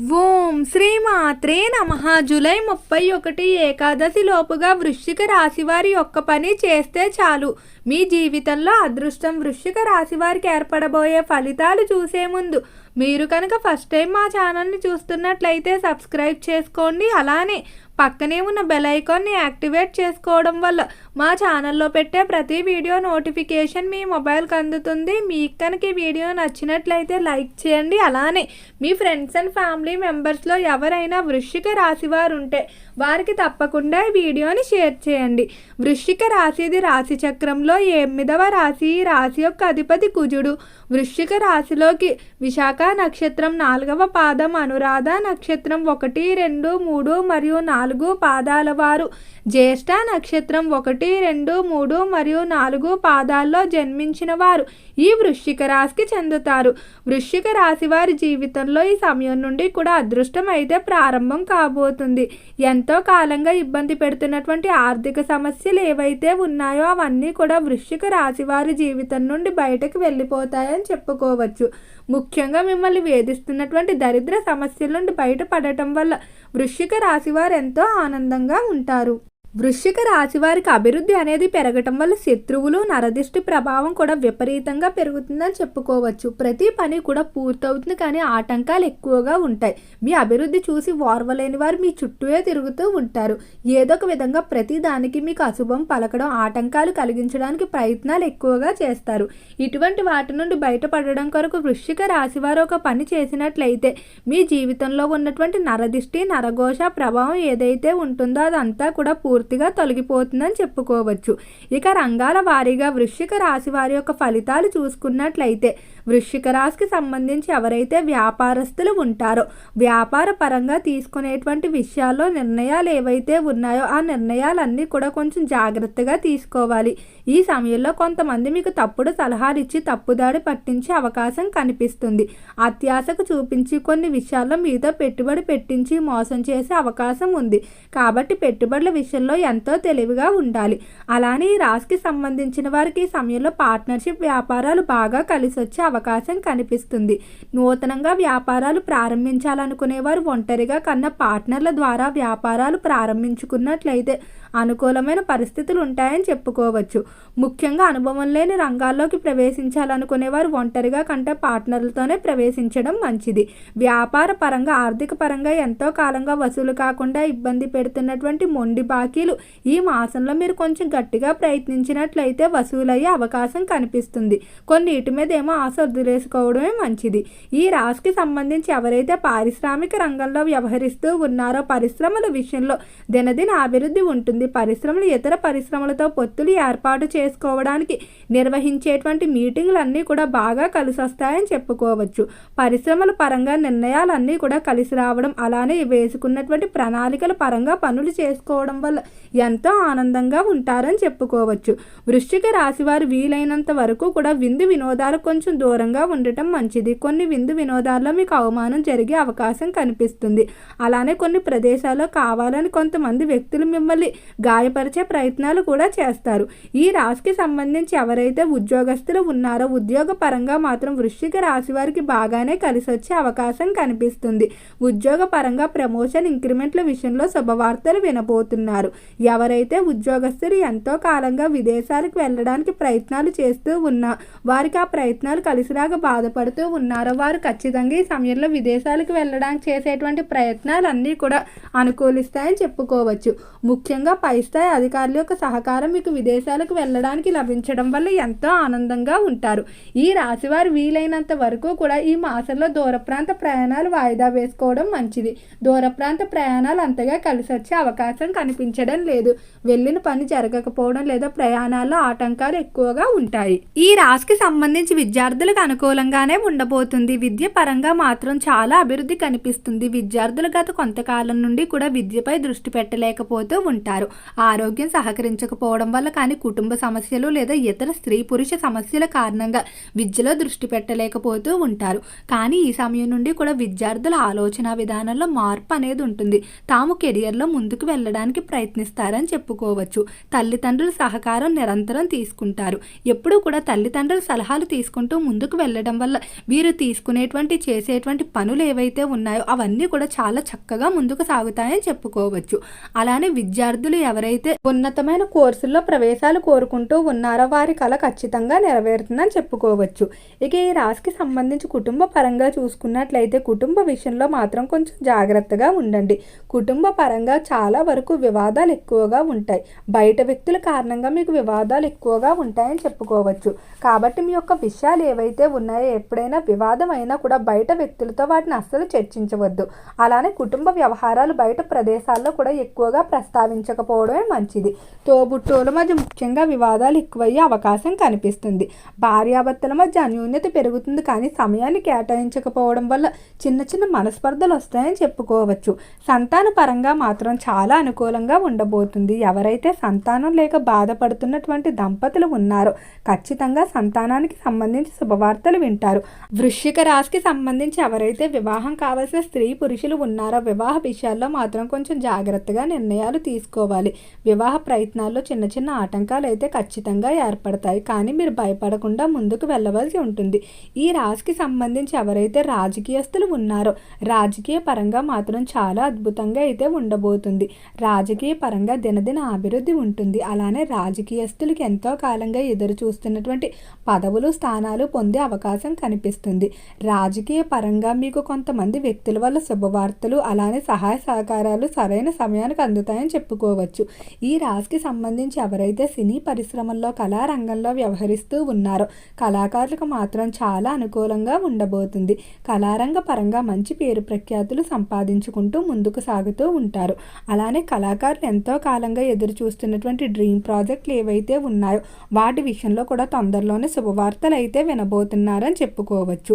ఓం శ్రీమాత్రే నమ. జూలై ముప్పై ఒకటి ఏకాదశి లోపుగా వృశ్చిక రాశి వారి యొక్క పని చేస్తే చాలు. మీ జీవితంలో అదృష్టం వృశ్చిక రాశి వారికి ఏర్పడబోయే ఫలితాలు చూసే ముందు మీరు కనుక ఫస్ట్ టైం మా ఛానల్ని చూస్తున్నట్లయితే సబ్స్క్రైబ్ చేసుకోండి. అలానే పక్కనే ఉన్న బెల్ ఐకాన్ని యాక్టివేట్ చేసుకోవడం వల్ల మా ఛానల్లో పెట్టే ప్రతి వీడియో నోటిఫికేషన్ మీ మొబైల్కి అందుతుంది. మీకు కనుక ఈ వీడియో నచ్చినట్లయితే లైక్ చేయండి. అలానే మీ ఫ్రెండ్స్ అండ్ ఫ్యామిలీ మెంబర్స్లో ఎవరైనా వృశ్చిక రాశి వారు ఉంటే వారికి తప్పకుండా ఈ వీడియోని షేర్ చేయండి. వృశ్చిక రాశిది రాశి చక్రంలో ఎనిమిదవ రాశి. రాశి యొక్క అధిపతి కుజుడు. వృశ్చిక రాశిలోకి విశాఖ నక్షత్రం నాలుగవ పాదం అనురాధ నక్షత్రం ఒకటి రెండు మూడు మరియు నాలుగు పాదాల వారు. జ్యేష్ఠ నక్షత్రం ఒకటి రెండు మూడు మరియు నాలుగు పాదాల్లో జన్మించిన వారు ఈ వృశ్చిక రాశికి చెందుతారు. వృశ్చిక రాశి వారి జీవితంలో ఈ సమయం నుండి కూడా అదృష్టం అయితే ప్రారంభం కాబోతుంది. ఎంతో కాలంగా ఇబ్బంది పెడుతున్నటువంటి ఆర్థిక సమస్యలు ఏవైతే ఉన్నాయో అవన్నీ కూడా వృశ్చిక రాశి వారి జీవితం నుండి బయటకు వెళ్ళిపోతాయని చెప్పుకోవచ్చు. ముఖ్యంగా మిమ్మల్ని వేధిస్తున్నటువంటి దరిద్ర సమస్యల నుండి బయటపడటం వల్ల వృశ్చిక రాశి వారు ఎంతో ఆనందంగా ఉంటారు. వృశ్చిక రాశి వారికి అభివృద్ధి అనేది పెరగటం వల్ల శత్రువులు నరదిష్టి ప్రభావం కూడా విపరీతంగా పెరుగుతుందని చెప్పుకోవచ్చు. ప్రతి పని కూడా పూర్తవుతుంది కానీ ఆటంకాలు ఎక్కువగా ఉంటాయి. మీ అభివృద్ధి చూసి ఓర్వలేని వారు మీ చుట్టూనే తిరుగుతూ ఉంటారు. ఏదో ఒక విధంగా ప్రతి దానికి మీకు అశుభం పలకడం ఆటంకాలు కలిగించడానికి ప్రయత్నాలు ఎక్కువగా చేస్తారు. ఇటువంటి వాటి నుండి బయటపడడం కొరకు వృశ్చిక రాశి వారు ఒక పని చేసినట్లయితే మీ జీవితంలో ఉన్నటువంటి నరదిష్టి నరఘోష ప్రభావం ఏదైతే ఉంటుందో అదంతా కూడా పూర్తిగా తొలగిపోతుందని చెప్పుకోవచ్చు. ఇక రంగాల వారీగా వృశ్చిక రాశి వారి యొక్క ఫలితాలు చూసుకున్నట్లయితే వృశ్చిక రాశికి సంబంధించి ఎవరైతే వ్యాపారస్తులు ఉంటారో వ్యాపార పరంగా తీసుకునేటువంటి విషయాల్లో నిర్ణయాలు ఏవైతే ఉన్నాయో ఆ నిర్ణయాలన్నీ కూడా కొంచెం జాగ్రత్తగా తీసుకోవాలి. ఈ సమయంలో కొంతమంది మీకు తప్పుడు సలహాలు ఇచ్చి తప్పుదాడి పట్టించే అవకాశం కనిపిస్తుంది. అత్యాశకు చూపించి కొన్ని విషయాల్లో మీతో పెట్టుబడి పెట్టించి మోసం చేసే అవకాశం ఉంది. కాబట్టి పెట్టుబడుల విషయంలో ఎంతో తెలివిగా ఉండాలి. అలానే ఈ రాశికి సంబంధించిన వారికి ఈ సమయంలో పార్ట్నర్షిప్ వ్యాపారాలు బాగా కలిసి వచ్చే అవకాశం కనిపిస్తుంది. నూతనంగా వ్యాపారాలు ప్రారంభించాలనుకునేవారు ఒంటరిగా కన్నా పార్ట్నర్ల ద్వారా వ్యాపారాలు ప్రారంభించుకున్నట్లయితే అనుకూలమైన పరిస్థితులు ఉంటాయని చెప్పుకోవచ్చు. ముఖ్యంగా అనుభవం లేని రంగాల్లోకి ప్రవేశించాలనుకునేవారు ఒంటరిగా కంటే పార్ట్నర్లతోనే ప్రవేశించడం మంచిది. వ్యాపార పరంగా ఆర్థిక పరంగా ఎంతో కాలంగా వసూలు కాకుండా ఇబ్బంది పెడుతున్నటువంటి మొండి బాకీలు ఈ మాసంలో మీరు కొంచెం గట్టిగా ప్రయత్నించినట్లయితే వసూలయ్యే అవకాశం కనిపిస్తుంది. కొన్నిటి మీద ఏమో ఆశ వదిలేసుకోవడమే మంచిది ఈ రాశికి సంబంధించి ఎవరైతే పారిశ్రామిక రంగంలో వ్యవహరిస్తూ ఉన్నారో పరిశ్రమల విషయంలో దినదిన అభివృద్ధి ఉంటుంది పరిశ్రమలు ఇతర పరిశ్రమలతో పొత్తులు ఏర్పాటు చేసుకోవడానికి నిర్వహించేటువంటి మీటింగ్లన్నీ కూడా బాగా కలిసి వస్తాయని చెప్పుకోవచ్చు పరిశ్రమల పరంగా నిర్ణయాలన్నీ కూడా కలిసి రావడం అలానే వేసుకున్నటువంటి ప్రణాళికల పరంగా పనులు చేసుకోవడం వల్ల ఎంతో ఆనందంగా ఉంటారని చెప్పుకోవచ్చు వృశ్చిక రాశి వారు వీలైనంత వరకు కూడా విందు వినోదాలు కొంచెం దూరంగా ఉండటం మంచిది. కొన్ని విందు వినోదాల్లో మీకు అవమానం జరిగే అవకాశం కనిపిస్తుంది. అలానే కొన్ని ప్రదేశాల్లో కావాలని కొంతమంది వ్యక్తులు మిమ్మల్ని గాయపరిచే ప్రయత్నాలు కూడా చేస్తారు. ఈ రాశికి సంబంధించి ఎవరైతే ఉద్యోగస్తులు ఉన్నారో ఉద్యోగ పరంగా మాత్రం వృశ్చిక రాశి వారికి బాగానే కలిసి వచ్చే అవకాశం కనిపిస్తుంది. ఉద్యోగ పరంగా ప్రమోషన్ ఇంక్రిమెంట్ల విషయంలో శుభవార్తలు వినబోతున్నారు. ఎవరైతే ఉద్యోగస్తులు ఎంతో కాలంగా విదేశాలకు వెళ్ళడానికి ప్రయత్నాలు చేస్తూ ఉన్నా వారికి ఆ ప్రయత్నాలు కలిసి కలిసిరాగా బాధపడుతూ ఉన్నారో వారు ఖచ్చితంగా ఈ సమయంలో విదేశాలకు వెళ్ళడానికి చేసేటువంటి ప్రయత్నాలు అన్నీ కూడా అనుకూలిస్తాయని చెప్పుకోవచ్చు. ముఖ్యంగా పై స్థాయి అధికారుల యొక్క సహకారం మీకు విదేశాలకు వెళ్ళడానికి లభించడం వల్ల ఎంతో ఆనందంగా ఉంటారు. ఈ రాశివారు వీలైనంత వరకు కూడా ఈ మాసంలో దూర ప్రాంత ప్రయాణాలు వాయిదా వేసుకోవడం మంచిది. దూర ప్రాంత ప్రయాణాలు అంతగా కలిసి వచ్చే అవకాశం కనిపించడం లేదు. వెళ్ళిన పని జరగకపోవడం లేదా ప్రయాణాల్లో ఆటంకాలు ఎక్కువగా ఉంటాయి. ఈ రాశికి సంబంధించి విద్యార్థులకు అనుకూలంగానే ఉండబోతుంది. విద్య పరంగా మాత్రం చాలా అభివృద్ధి కనిపిస్తుంది. విద్యార్థులు గత కొంతకాలం నుండి కూడా విద్యపై దృష్టి పెట్టలేకపోతూ ఉంటారు. ఆరోగ్యం సహకరించకపోవడం వల్ల కానీ కుటుంబ సమస్యలు లేదా ఇతర స్త్రీ పురుష సమస్యల కారణంగా విద్యలో దృష్టి పెట్టలేకపోతూ ఉంటారు. కానీ ఈ సమయం నుండి కూడా విద్యార్థుల ఆలోచన విధానంలో మార్పు అనేది ఉంటుంది. తాము కెరియర్లో ముందుకు వెళ్ళడానికి ప్రయత్నిస్తారని చెప్పుకోవచ్చు. తల్లిదండ్రుల సహకారం నిరంతరం తీసుకుంటారు. ఎప్పుడూ కూడా తల్లిదండ్రుల సలహాలు తీసుకుంటూ ముందుకు వెళ్ళడం వల్ల వీరు తీసుకునేటువంటి చేసేటువంటి పనులు ఏవైతే ఉన్నాయో అవన్నీ కూడా చాలా చక్కగా ముందుకు సాగుతాయని చెప్పుకోవచ్చు. అలానే విద్యార్థులు ఎవరైతే ఉన్నతమైన కోర్సుల్లో ప్రవేశాలు కోరుకుంటూ ఉన్నారో వారి కళ ఖచ్చితంగా నెరవేరుతుందని చెప్పుకోవచ్చు. ఇక ఈ రాశికి సంబంధించి కుటుంబ పరంగా చూసుకున్నట్లయితే కుటుంబ విషయంలో మాత్రం కొంచెం జాగ్రత్తగా ఉండండి. కుటుంబ పరంగా చాలా వరకు వివాదాలు ఎక్కువగా ఉంటాయి. బయట వ్యక్తుల కారణంగా మీకు వివాదాలు ఎక్కువగా ఉంటాయని చెప్పుకోవచ్చు. కాబట్టి మీ యొక్క విషయాలు ఏవైతే అయితే ఉన్నాయో ఎప్పుడైనా వివాదం అయినా కూడా బయట వ్యక్తులతో వాటిని అస్సలు చర్చించవద్దు. అలానే కుటుంబ వ్యవహారాలు బయట ప్రదేశాల్లో కూడా ఎక్కువగా ప్రస్తావించకపోవడమే మంచిది. తోబుట్టోల మధ్య ముఖ్యంగా వివాదాలు ఎక్కువయ్యే అవకాశం కనిపిస్తుంది. భార్యాభర్తల మధ్య అన్యోన్యత పెరుగుతుంది కానీ సమయాన్ని కేటాయించకపోవడం వల్ల చిన్న చిన్న మనస్పర్ధలు వస్తాయని చెప్పుకోవచ్చు. సంతాన పరంగా మాత్రం చాలా అనుకూలంగా ఉండబోతుంది. ఎవరైతే సంతానం లేక బాధపడుతున్నటువంటి దంపతులు ఉన్నారో ఖచ్చితంగా సంతానానికి సంబంధించి శుభవార్తలు వింటారు. వృశ్చిక రాశికి సంబంధించి ఎవరైతే వివాహం కావాల్సిన స్త్రీ పురుషులు ఉన్నారో వివాహ విషయాల్లో మాత్రం కొంచెం జాగ్రత్తగా నిర్ణయాలు తీసుకోవాలి. వివాహ ప్రయత్నాల్లో చిన్న చిన్న ఆటంకాలు అయితే ఖచ్చితంగా ఏర్పడతాయి. కానీ మీరు భయపడకుండా ముందుకు వెళ్ళవలసి ఉంటుంది. ఈ రాశికి సంబంధించి ఎవరైతే రాజకీయస్తులు ఉన్నారో రాజకీయ పరంగా మాత్రం చాలా అద్భుతంగా అయితే ఉండబోతుంది. రాజకీయ పరంగా దినదిన అభివృద్ధి ఉంటుంది. అలానే రాజకీయస్తులకి ఎంతో కాలంగా ఎదురు చూస్తున్నటువంటి పదవులు స్థానాలు పొందే అవకాశం కనిపిస్తుంది. రాజకీయ పరంగా మీకు కొంతమంది వ్యక్తుల వల్ల శుభవార్తలు అలానే సహాయ సహకారాలు సరైన సమయానికి అందుతాయని చెప్పుకోవచ్చు. ఈ రాశికి సంబంధించి ఎవరైతే సినీ పరిశ్రమల్లో కళారంగంలో వ్యవహరిస్తూ ఉన్నారో కళాకారులకు మాత్రం చాలా అనుకూలంగా ఉండబోతుంది. కళారంగ పరంగా మంచి పేరు ప్రఖ్యాతులు సంపాదించుకుంటూ ముందుకు సాగుతూ ఉంటారు. అలానే కళాకారులు ఎంతో కాలంగా ఎదురు చూస్తున్నటువంటి డ్రీమ్ ప్రాజెక్టులు ఏవైతే ఉన్నాయో వాటి విషయంలో కూడా తొందరలోనే శుభవార్తలు అయితే ఉండబోతున్నారని చెప్పుకోవచ్చు.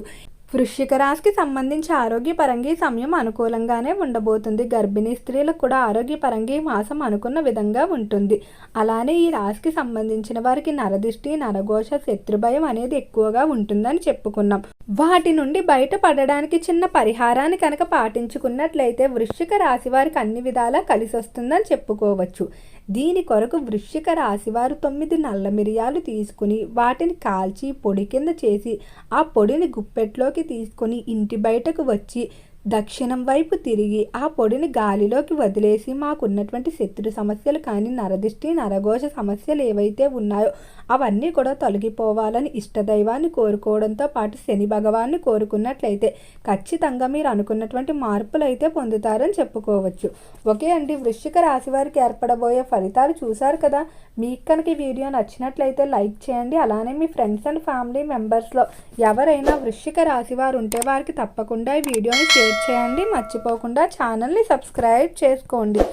వృశ్చిక రాశికి సంబంధించి ఆరోగ్యపరంగా ఈ సమయం అనుకూలంగానే ఉండబోతుంది. గర్భిణీ స్త్రీలకు కూడా ఆరోగ్యపరంగా ఈ మాసం అనుకున్న విధంగా ఉంటుంది. అలానే ఈ రాశికి సంబంధించిన వారికి నరదిష్టి నరఘోష శత్రుభయం అనేది ఎక్కువగా ఉంటుందని చెప్పుకున్నాం. వాటి నుండి బయటపడడానికి చిన్న పరిహారాన్ని కనుక పాటించుకున్నట్లయితే వృశ్చిక రాశి వారికి అన్ని విధాలా కలిసి వస్తుందని చెప్పుకోవచ్చు. దీని కొరకు వృశ్చిక రాశివారు తొమ్మిది నల్ల మిరియాలు తీసుకుని వాటిని కాల్చి పొడి కింద చేసి ఆ పొడిని గుప్పెట్లోకి తీసుకొని ఇంటి బయటకు వచ్చి దక్షిణం వైపు తిరిగి ఆ పొడిని గాలిలోకి వదిలేసి మాకున్నటువంటి శత్రు సమస్యలు కానీ నరదిష్టి నరఘోష సమస్యలు ఏవైతే ఉన్నాయో అవన్నీ కూడా తొలగిపోవాలని ఇష్టదైవాన్ని కోరుకోవడంతో పాటు శని భగవాన్ని కోరుకున్నట్లయితే ఖచ్చితంగా మీరు అనుకున్నటువంటి మార్పులు అయితే పొందుతారని చెప్పుకోవచ్చు. ఓకే అండి వృశ్చిక రాశి వారికి ఏర్పడబోయే ఫలితాలు చూశారు కదా? మీకు కనుక ఈ వీడియో నచ్చినట్లయితే లైక్ చేయండి అలానే మీ ఫ్రెండ్స్ అండ్ ఫ్యామిలీ మెంబర్స్లో ఎవరైనా వృశ్చిక రాశి వారు ఉంటే వారికి తప్పకుండా ఈ వీడియోని షేర్ చేయండి. మర్చిపోకుండా ఛానల్ని సబ్స్క్రైబ్ చేసుకోండి.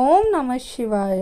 ఓం నమ శివాయ.